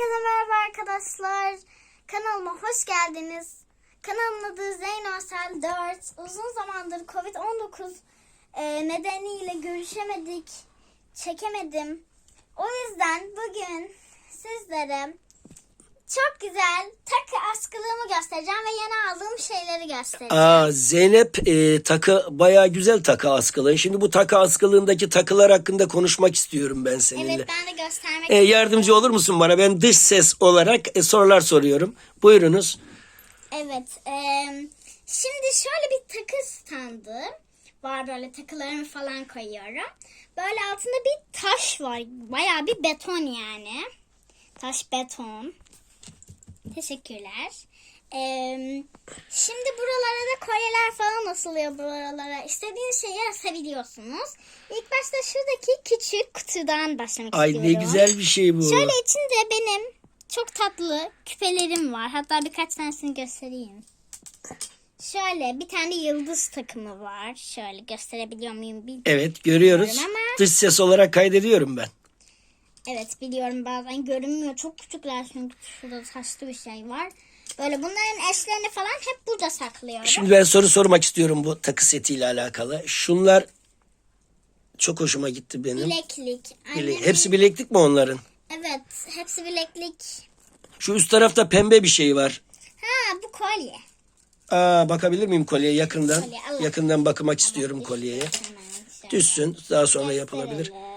Herkese merhaba arkadaşlar. Kanalıma hoş geldiniz. Kanalımın adı Zeyno Asel 4. Uzun zamandır Covid-19 e, nedeniyle görüşemedik, çekemedim. O yüzden bugün sizlere çok güzel takı askılığımı göstereceğim ve yeni aldığım şeyleri göstereceğim. Aa, Zeynep e, takı bayağı güzel takı askılığı. Şimdi bu takı askılığındaki takılar hakkında konuşmak istiyorum ben seninle. Evet ben de göstermek E, yardımcı olur musun bana? Ben dış ses olarak e, sorular soruyorum. Buyurunuz. Evet. eee, şimdi şöyle bir takı standı var böyle takılarımı falan koyuyorum. Böyle altında bir taş var. Bayağı bir beton yani. Taş beton. Teşekkürler. Eee, şimdi buralara da kolyeler falan asılıyor buralara. İstediğiniz şeyi asabiliyorsunuz. İlk başta şuradaki küçük kutudan başlamak Ay istiyorum. ne güzel bir şey bu. Şöyle içinde benim çok tatlı küpelerim var. Hatta birkaç tanesini göstereyim. Şöyle bir tane yıldız takımı var. Şöyle gösterebiliyor muyum? Bil- Evet görüyoruz. Bilmiyorum ama- Dış ses olarak kaydediyorum ben. Evet biliyorum bazen görünmüyor. Çok küçükler çünkü şurada taşlı bir şey var. Böyle bunların eşlerini falan hep burada saklıyorum. Şimdi ben soru sormak istiyorum bu takı setiyle alakalı. Şunlar çok hoşuma gitti benim. Bileklik. Bile- Annemin- Hepsi bileklik mi onların? Evet hepsi bileklik. Şu üst tarafta pembe bir şey var. Ha bu kolye. Aa bakabilir miyim kolyeye yakından? Kolye. Yakından bakmak istiyorum kolyeye. Hemen şöyle Düşsün daha sonra yapılabilir. gösterelim.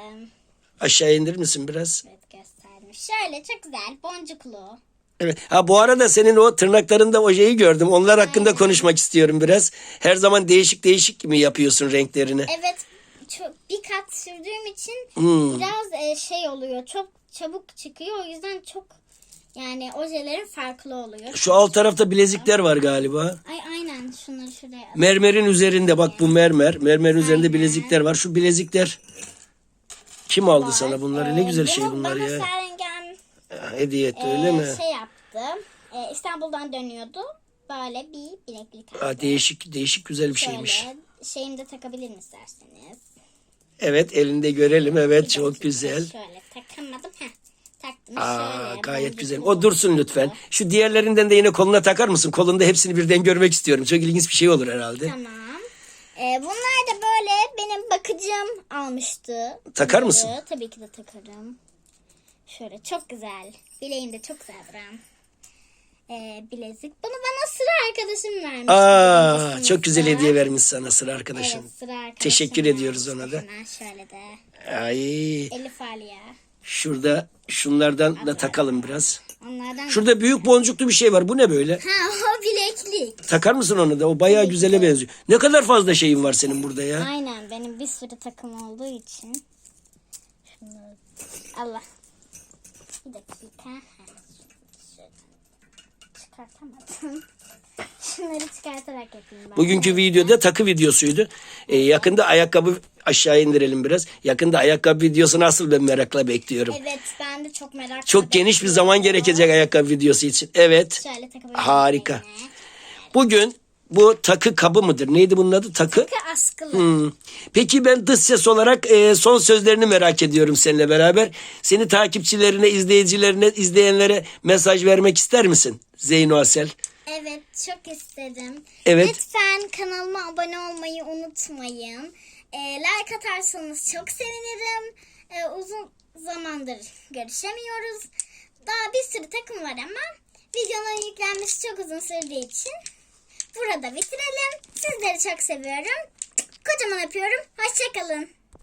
Aşağı indir misin biraz? Evet göstermiş. Şöyle çok güzel boncuklu. Evet. Ha bu arada senin o tırnaklarında ojeyi gördüm. Onlar hakkında konuşmak istiyorum biraz. Her zaman değişik değişik mi yapıyorsun renklerini? Evet çok bir kat sürdüğüm için Hmm. biraz e, şey oluyor. Çok çabuk çıkıyor. O yüzden çok yani ojelerin farklı oluyor. Şu alt tarafta bilezikler var galiba. Ay aynen şunları şuraya. Mermerin üzerinde bak bu mermer. Mermerin üzerinde bilezikler var. Şu bilezikler kim aldı sana bunları? Ne Ee, güzel şey bunlar ya. Serengem Ha, Hediye etti öyle mi? şey yaptı. E, İstanbul'dan dönüyordu. Böyle bir bileklik aldı. Ha, değişik değişik güzel bir şeymiş. Şöyle şeyimi de takabilirim isterseniz. Evet elinde görelim. Evet Bir çok dakika, güzel. Şöyle takamadım. Heh, taktım. Aa, şöyle, gayet güzel. O dursun lütfen. Şu diğerlerinden de yine koluna takar mısın? Kolunda hepsini birden görmek istiyorum. Çok ilginç bir şey olur herhalde. Tamam. Ee, bunlar da böyle benim bakıcım almıştı. Takar Bunları mısın? Tabii ki de takarım. Şöyle çok güzel. Bileğinde çok güzel duran. Ee, bilezik. Bunu bana sıra arkadaşım vermiş. Aa, Birincisini çok güzel sıra. hediye vermiş sana sıra arkadaşın. Evet sıra arkadaşım Teşekkür ediyoruz ona da. Şöyle de. Ay, Elif Aliye. şurada şunlardan da takalım biraz. Onlardan Şurada büyük boncuklu bir şey var. Bu ne böyle? Ha o Takar mısın onu da? O bayağı güzele benziyor. Ne kadar fazla şeyin var senin burada ya. Aynen benim bir sürü takım olduğu için. Şunları... Allah. Bir dakika. Heh, şöyle. Çıkartamadım. Şunları çıkartarak yapayım ben. Bugünkü videoda takı videosuydu. Ee, yakında ayakkabı aşağı indirelim biraz. Yakında ayakkabı videosu nasıl ben merakla bekliyorum. Evet ben de çok merak Çok geniş bir zaman gerekecek ayakkabı videosu için. Evet. Şöyle takabilirim. Harika. yine. Bugün bu takı kabı mıdır? Neydi bunun adı? Takı. Takı askılı. Hmm. Peki ben dış ses olarak e, son sözlerini merak ediyorum seninle beraber. Seni takipçilerine, izleyicilerine, izleyenlere mesaj vermek ister misin? Zeyno Asel. Evet çok istedim. Evet. Lütfen kanalıma abone olmayı unutmayın. Ee, like atarsanız çok sevinirim. Ee, uzun zamandır görüşemiyoruz. Daha bir sürü takım var ama videonun yüklenmesi çok uzun sürdüğü için burada bitirelim. Sizleri çok seviyorum. Kocaman öpüyorum. Hoşçakalın.